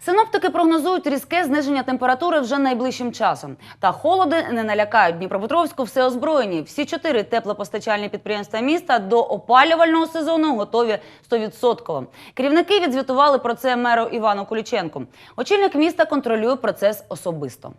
Синоптики прогнозують різке зниження температури вже найближчим часом. Та холоди не налякають Дніпропетровську все озброєні. Всі чотири теплопостачальні підприємства міста до опалювального сезону готові 100%. Керівники відзвітували про це меру Івану Куліченку. Очільник міста контролює процес особисто.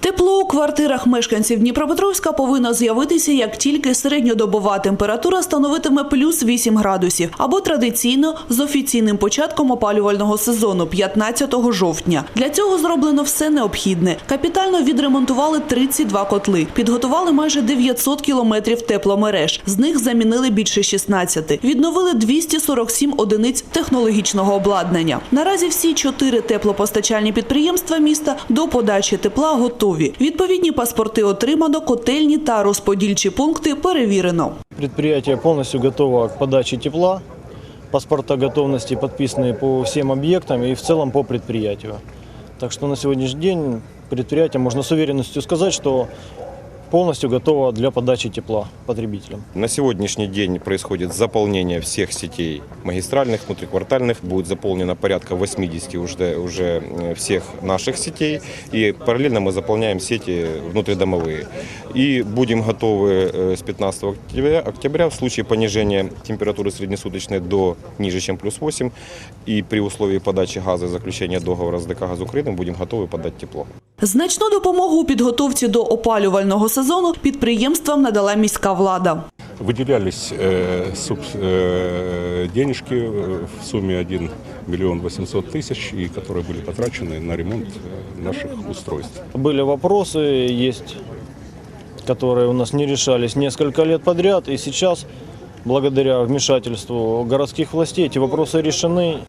Тепло у квартирах мешканців Дніпропетровська повинно з'явитися, як тільки середньодобова температура становитиме плюс 8 градусів, або традиційно з офіційним початком опалювального сезону 15 жовтня. Для цього зроблено все необхідне. Капітально відремонтували 32 котли, підготували майже 900 кілометрів тепломереж. З них замінили більше 16. Відновили 247 одиниць технологічного обладнання. Наразі всі чотири теплопостачальні підприємства міста до подачі тепла готові. Відповідні паспорти отримано, котельні та розподільчі пункти перевірено. Підприємство повністю готове к подачі тепла. Паспорта готовності підписані по всім об'єктам і в цілому по підприємству. Так що на сьогоднішній день підприємство можна з уверенностью сказати, что полностью готово для подачи тепла потребителям. На сегодняшний день происходит заполнение всех сетей магистральных, внутриквартальных. Будет заполнено порядка 80 уже, уже э, всех наших сетей. И параллельно мы заполняем сети внутридомовые. И будем готовы э, с 15 октября, октября в случае понижения температуры среднесуточной до ниже, чем плюс 8. И при условии подачи газа и заключения договора с ДК «Газ Украины» будем готовы подать тепло. Значну допомогу у підготовці до опалювального сезону підприємствам надала міська влада. Выделялись э, суб, э, денежки э, в сумме 1 миллион 800 тысяч, и которые были потрачены на ремонт э, наших устройств. Были вопросы, есть, которые у нас не решались несколько лет подряд. И сейчас, благодаря вмешательству городских властей, эти вопросы решены.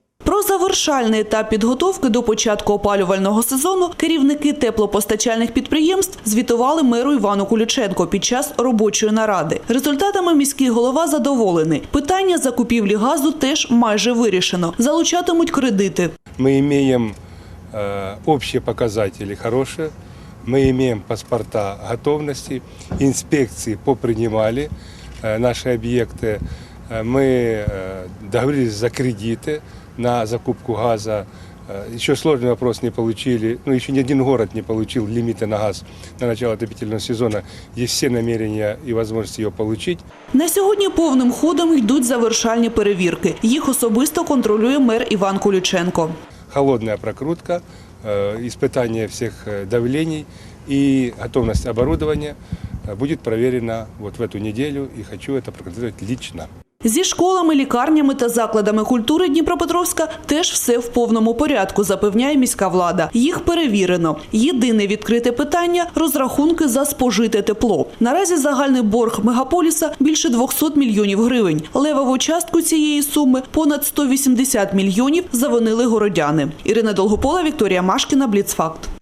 Про завершальний етап підготовки до початку опалювального сезону керівники теплопостачальних підприємств звітували меру Івану Куліченко під час робочої наради. Результатами міський голова задоволений. Питання закупівлі газу теж майже вирішено. Залучатимуть кредити. мы имеем э, общие показатели хорошие, мы имеем паспорта готовности, инспекции попринимали э, наши объекты, Э, мы э, договорились за кредиты на закупку газа. Э, Еще сложный вопрос не получили, ну еще ни один город не получил лимиты на газ на начало отопительного сезона. Есть все намерения и возможности его получить. На сьогодні повним ходом йдуть завершальні перевірки. Їх особисто контролює мер Іван Куліченко. холодная прокрутка, э, испытание всех э, давлений и готовность оборудования э, будет проверена вот в эту неделю и хочу это проконтролировать лично. Зі школами, лікарнями та закладами культури Дніпропетровська теж все в повному порядку, запевняє міська влада. Їх перевірено. Єдине відкрите питання розрахунки за спожите тепло. Наразі загальний борг мегаполіса більше 200 мільйонів гривень. Левову частку цієї суми понад 180 мільйонів завинили городяни. Ірина Долгопола, Вікторія Машкіна, Бліцфакт.